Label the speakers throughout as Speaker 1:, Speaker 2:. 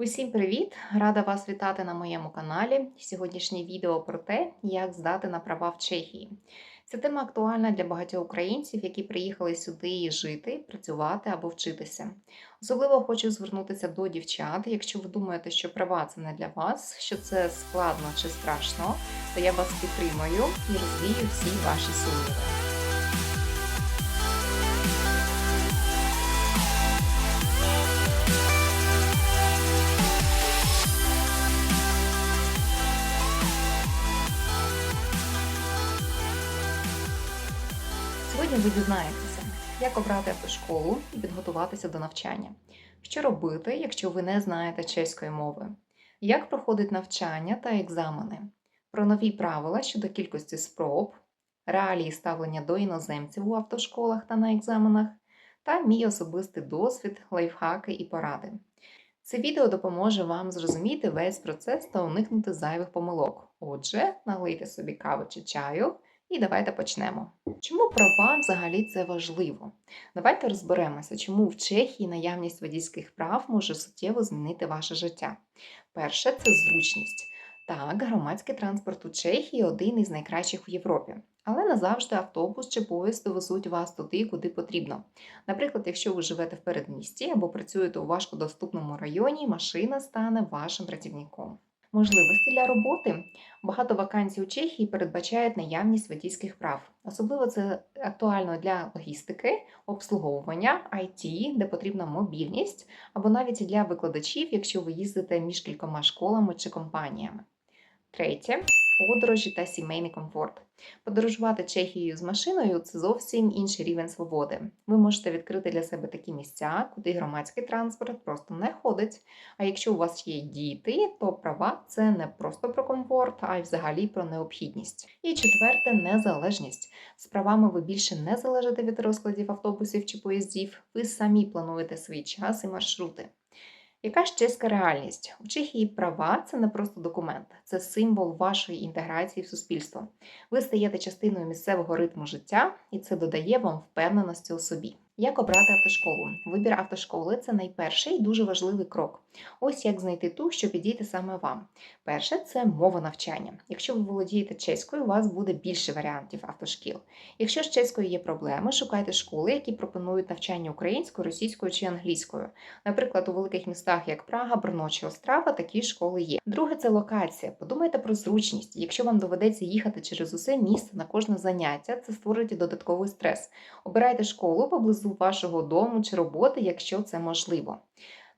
Speaker 1: Усім привіт! Рада вас вітати на моєму каналі. Сьогоднішнє відео про те, як здати на права в Чехії. Ця тема актуальна для багатьох українців, які приїхали сюди жити, працювати або вчитися. Особливо хочу звернутися до дівчат. Якщо ви думаєте, що права це не для вас, що це складно чи страшно, то я вас підтримую і розвію всі ваші сумніви. Ви дізнаєтеся, як обрати автошколу і підготуватися до навчання, що робити, якщо ви не знаєте чеської мови, як проходить навчання та екзамени, про нові правила щодо кількості спроб, реалії ставлення до іноземців у автошколах та на екзаменах, та мій особистий досвід, лайфхаки і поради. Це відео допоможе вам зрозуміти весь процес та уникнути зайвих помилок. Отже, налийте собі каву чи чаю. І давайте почнемо. Чому права взагалі це важливо? Давайте розберемося, чому в Чехії наявність водійських прав може суттєво змінити ваше життя. Перше це зручність. Так, громадський транспорт у Чехії один із найкращих в Європі, але не завжди автобус чи поїзд довезуть вас туди, куди потрібно. Наприклад, якщо ви живете в передмісті або працюєте у важкодоступному районі, машина стане вашим працівником. Можливості для роботи багато вакансій у Чехії передбачають наявність водійських прав. Особливо це актуально для логістики, обслуговування, IT, де потрібна мобільність, або навіть для викладачів, якщо ви їздите між кількома школами чи компаніями. Третє подорожі та сімейний комфорт. Подорожувати Чехією з машиною це зовсім інший рівень свободи. Ви можете відкрити для себе такі місця, куди громадський транспорт просто не ходить. А якщо у вас є діти, то права це не просто про комфорт, а й взагалі про необхідність. І четверте незалежність. З правами ви більше не залежите від розкладів автобусів чи поїздів. Ви самі плануєте свій час і маршрути. Яка ж чеська реальність? У Чехії права це не просто документ, це символ вашої інтеграції в суспільство. Ви стаєте частиною місцевого ритму життя, і це додає вам впевненості у собі. Як обрати автошколу? Вибір автошколи це найперший і дуже важливий крок. Ось як знайти ту, що підійде саме вам. Перше це мова навчання. Якщо ви володієте чеською, у вас буде більше варіантів автошкіл. Якщо з чеською є проблеми, шукайте школи, які пропонують навчання українською, російською чи англійською. Наприклад, у великих містах, як Прага, Брно чи Острава, такі школи є. Друге це локація. Подумайте про зручність. Якщо вам доведеться їхати через усе місто на кожне заняття, це створить додатковий стрес. Обирайте школу поблизу вашого дому чи роботи, якщо це можливо.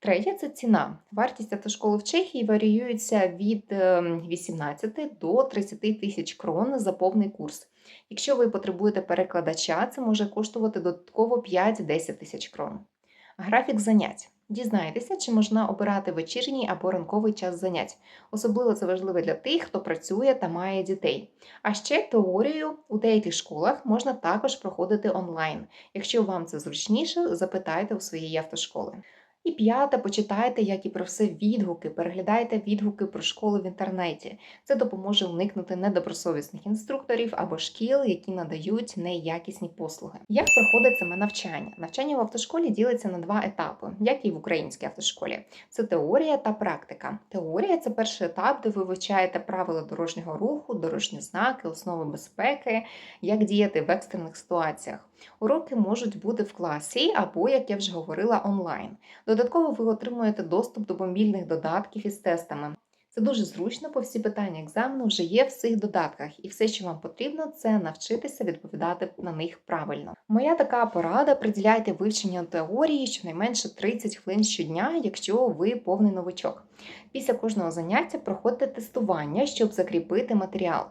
Speaker 1: Третє це ціна. Вартість автошколи в Чехії варіюється від 18 ем, до 30 тисяч крон за повний курс. Якщо ви потребуєте перекладача, це може коштувати додатково 5-10 тисяч крон. Графік занять. Дізнайтеся, чи можна обирати вечірній або ранковий час занять. Особливо це важливо для тих, хто працює та має дітей. А ще теорію у деяких школах можна також проходити онлайн. Якщо вам це зручніше, запитайте у своєї автошколи. І п'яте, почитайте, як і про все відгуки, переглядайте відгуки про школи в інтернеті. Це допоможе уникнути недобросовісних інструкторів або шкіл, які надають неякісні послуги. Як проходить саме навчання? Навчання в автошколі ділиться на два етапи, як і в українській автошколі. Це теорія та практика. Теорія це перший етап, де ви вивчаєте правила дорожнього руху, дорожні знаки, основи безпеки, як діяти в екстрених ситуаціях. Уроки можуть бути в класі або, як я вже говорила, онлайн. Додатково ви отримуєте доступ до мобільних додатків із тестами. Це дуже зручно, бо всі питання екзамену вже є в цих додатках, і все, що вам потрібно, це навчитися відповідати на них правильно. Моя така порада: приділяйте вивченню теорії щонайменше 30 хвилин щодня, якщо ви повний новичок. Після кожного заняття проходьте тестування, щоб закріпити матеріал.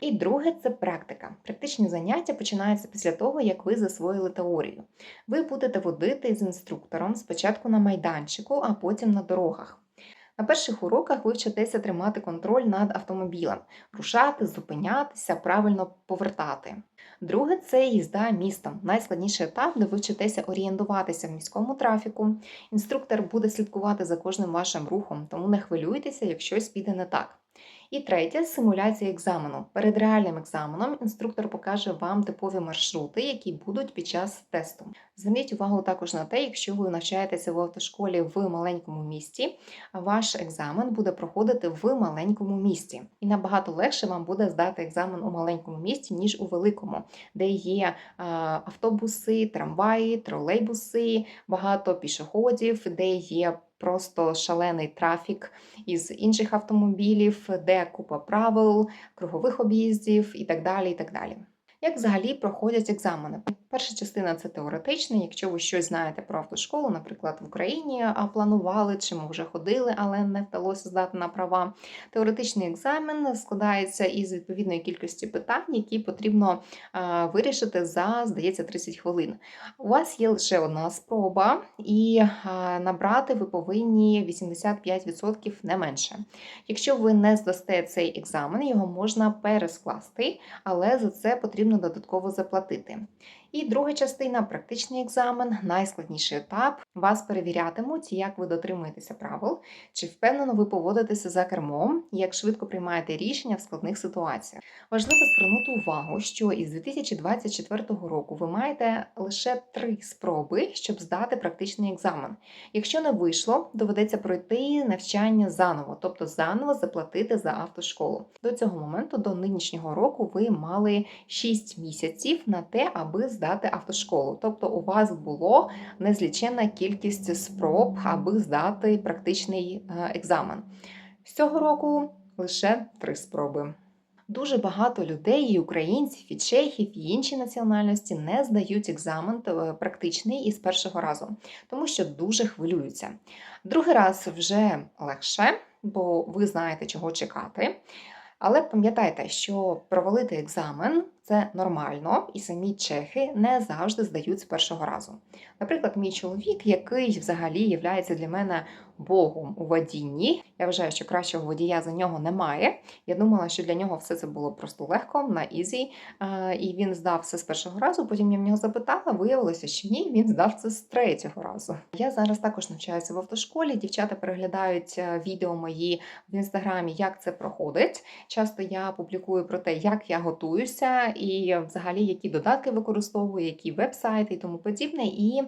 Speaker 1: І друге це практика. Практичні заняття починаються після того, як ви засвоїли теорію. Ви будете водити з інструктором спочатку на майданчику, а потім на дорогах. На перших уроках ви вчитеся тримати контроль над автомобілем, рушати, зупинятися, правильно повертати. Друге це їзда містом. Найскладніший етап, де ви вчитеся орієнтуватися в міському трафіку. Інструктор буде слідкувати за кожним вашим рухом, тому не хвилюйтеся, як щось піде не так. І третє симуляція екзамену. Перед реальним екзаменом інструктор покаже вам типові маршрути, які будуть під час тесту. Зверніть увагу також на те, якщо ви навчаєтеся в автошколі в маленькому місті, ваш екзамен буде проходити в маленькому місті. І набагато легше вам буде здати екзамен у маленькому місті, ніж у великому, де є е, автобуси, трамваї, тролейбуси, багато пішоходів, де є просто шалений трафік із інших автомобілів, де купа правил, кругових об'їздів і так далі. і так далі. Як взагалі проходять екзамени? Перша частина це теоретична. Якщо ви щось знаєте про автошколу, наприклад, в Україні а планували чи ми вже ходили, але не вдалося здати на права. Теоретичний екзамен складається із відповідної кількості питань, які потрібно вирішити за, здається, 30 хвилин. У вас є лише одна спроба, і набрати ви повинні 85% не менше. Якщо ви не здасте цей екзамен, його можна перескласти, але за це потрібно додатково заплатити. І друга частина практичний екзамен, найскладніший етап. Вас перевірятимуть, як ви дотримуєтеся правил, чи впевнено ви поводитеся за кермом, як швидко приймаєте рішення в складних ситуаціях. Важливо звернути увагу, що із 2024 року ви маєте лише три спроби, щоб здати практичний екзамен. Якщо не вийшло, доведеться пройти навчання заново, тобто заново заплатити за автошколу. До цього моменту, до нинішнього року, ви мали 6 місяців на те, аби здати автошколу. Тобто, у вас було незліченна кількість спроб, аби здати практичний е, екзамен. З цього року лише три спроби. Дуже багато людей, і українців, і чехів, і інші національності не здають екзамен е, практичний із першого разу, тому що дуже хвилюються. Другий раз вже легше, бо ви знаєте, чого чекати. Але пам'ятайте, що провалити екзамен це нормально, і самі чехи не завжди здають з першого разу. Наприклад, мій чоловік, який взагалі є для мене богом у водінні. Я вважаю, що кращого водія за нього немає. Я думала, що для нього все це було просто легко, на ізі, і він здав все з першого разу. Потім я в нього запитала, виявилося, що ні, він здав це з третього разу. Я зараз також навчаюся в автошколі. Дівчата переглядають е, відео мої в інстаграмі, як це проходить. Часто я публікую про те, як я готуюся, і взагалі які додатки використовую, які веб-сайти і тому подібне. І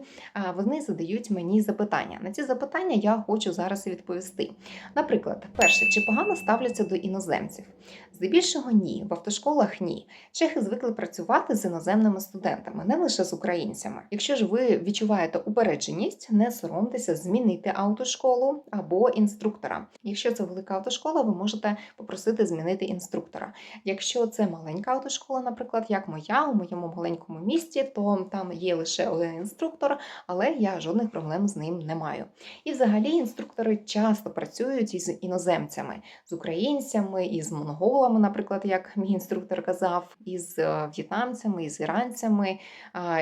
Speaker 1: вони задають мені запитання. На ці запитання я хочу зараз відповісти. Наприклад, перше, чи погано ставляться до іноземців? Здебільшого ні, в автошколах ні. Чехи звикли працювати з іноземними студентами, не лише з українцями. Якщо ж ви відчуваєте упередженість, не соромтеся змінити автошколу або інструктора. Якщо це велика автошкола, ви можете попросити змінити інструктора. Якщо це маленька автошкола, наприклад, як моя у моєму маленькому місті, то там є лише один інструктор, але я жодних проблем з ним не маю. І взагалі інструктори часто працюють із іноземцями, з українцями, із монголами, наприклад, як мій інструктор казав, із е, в'єтнамцями, із іранцями,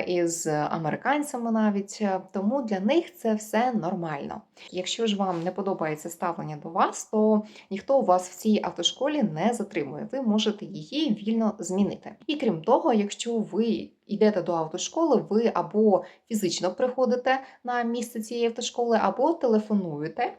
Speaker 1: із американцями навіть. Тому для них це все нормально. Якщо ж вам не подобається ставлення до вас, то ніхто вас в цій автошколі не затримує. Ви можете її вільно змінити. І крім того, якщо ви йдете до автошколи, ви або фізично приходите на місце цієї автошколи, або телефонуєте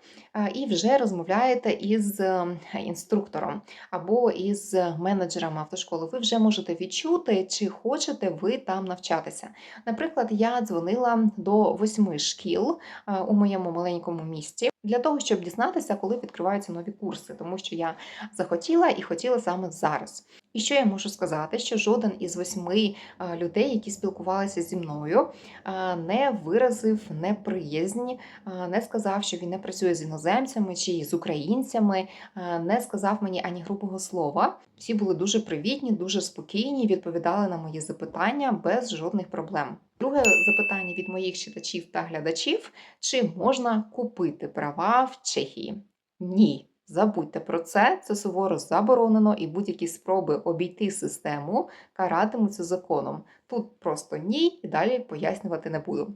Speaker 1: і вже розмовляєте із ем, інструктором або із менеджерами автошколи. Ви вже можете відчути, чи хочете ви там навчатися. Наприклад, я дзвонила до восьми шкіл у моєму маленькому місті для того, щоб дізнатися, коли відкриваються нові курси, тому що я захотіла і хотіла саме зараз. І що я можу сказати, що жоден із восьми людей, які спілкувалися зі мною, не виразив неприязнь, не сказав, що він не працює з іноземцями чи з українцями, не сказав мені ані грубого слова. Всі були дуже привітні, дуже спокійні, відповідали на мої запитання без жодних проблем. Друге запитання від моїх читачів та глядачів: чи можна купити права в Чехії? Ні. Забудьте про це, це суворо заборонено, і будь-які спроби обійти систему каратимуться законом. Тут просто ні, і далі пояснювати не буду.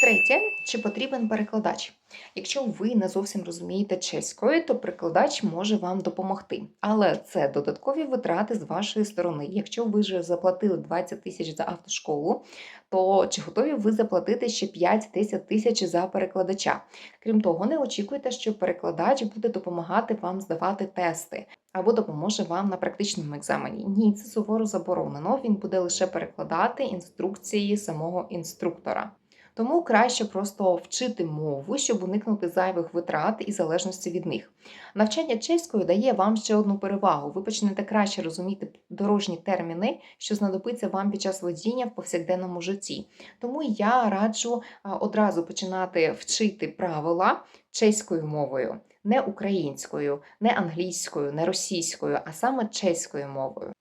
Speaker 1: Третє, чи потрібен перекладач? Якщо ви не зовсім розумієте чеською, то перекладач може вам допомогти. Але це додаткові витрати з вашої сторони. Якщо ви вже заплатили 20 тисяч за автошколу, то чи готові ви заплатити ще 5-10 тисяч за перекладача? Крім того, не очікуйте, що перекладач буде допомагати вам здавати тести. Або допоможе вам на практичному екзамені. Ні, це суворо заборонено. Він буде лише перекладати інструкції самого інструктора. Тому краще просто вчити мову, щоб уникнути зайвих витрат і залежності від них. Навчання чеською дає вам ще одну перевагу. Ви почнете краще розуміти дорожні терміни, що знадобиться вам під час водіння в повсякденному житті. Тому я раджу одразу починати вчити правила чеською мовою, не українською, не англійською, не російською, а саме чеською мовою.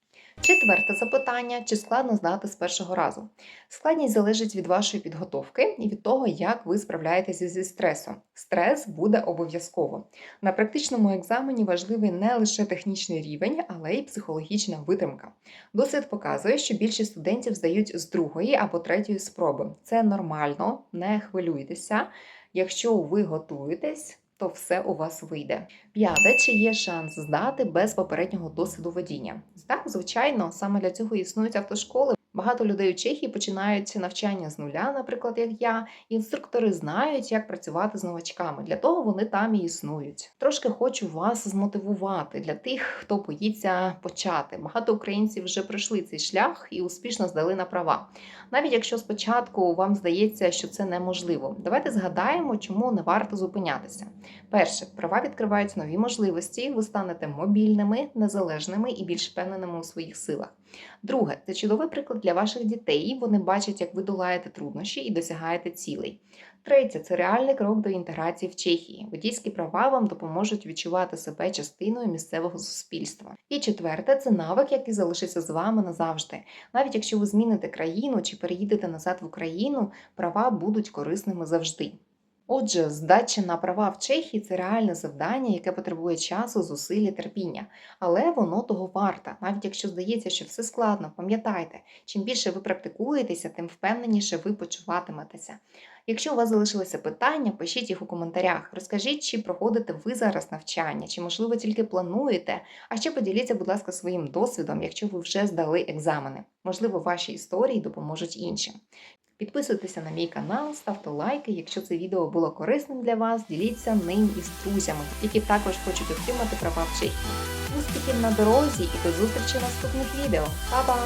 Speaker 1: Четверте запитання: чи складно здати з першого разу? Складність залежить від вашої підготовки і від того, як ви справляєтеся зі стресом. Стрес буде обов'язково. На практичному екзамені важливий не лише технічний рівень, але й психологічна витримка. Досвід показує, що більшість студентів здають з другої або третьої спроби. Це нормально, не хвилюйтеся. Якщо ви готуєтесь, то все у вас вийде. П'яте, чи є шанс здати без попереднього досвіду водіння? Так, звичайно, саме для цього існують автошколи. Багато людей у Чехії починають навчання з нуля, наприклад, як я. Інструктори знають, як працювати з новачками. Для того вони там і існують. Трошки хочу вас змотивувати для тих, хто боїться почати. Багато українців вже пройшли цей шлях і успішно здали на права. Навіть якщо спочатку вам здається, що це неможливо. Давайте згадаємо, чому не варто зупинятися. Перше, права відкривають нові можливості, ви станете мобільними, незалежними і більш впевненими у своїх силах. Друге, це чудовий приклад для ваших дітей. Вони бачать, як ви долаєте труднощі і досягаєте цілей. Третє це реальний крок до інтеграції в Чехії. Водійські права вам допоможуть відчувати себе частиною місцевого суспільства. І четверте це навик, який залишиться з вами назавжди. Навіть якщо ви зміните країну чи переїдете назад в Україну, права будуть корисними завжди. Отже, здача на права в Чехії це реальне завдання, яке потребує часу, зусиль і терпіння, але воно того варте. Навіть якщо здається, що все складно, пам'ятайте, чим більше ви практикуєтеся, тим впевненіше ви почуватиметеся. Якщо у вас залишилися питання, пишіть їх у коментарях. Розкажіть, чи проходите ви зараз навчання, чи можливо тільки плануєте. А ще поділіться, будь ласка, своїм досвідом, якщо ви вже здали екзамени. Можливо, ваші історії допоможуть іншим. Підписуйтеся на мій канал, ставте лайки. Якщо це відео було корисним для вас, діліться ним із друзями, які також хочуть отримати права в Чехії. Успіхів на дорозі і до зустрічі в наступних відео. Па-па!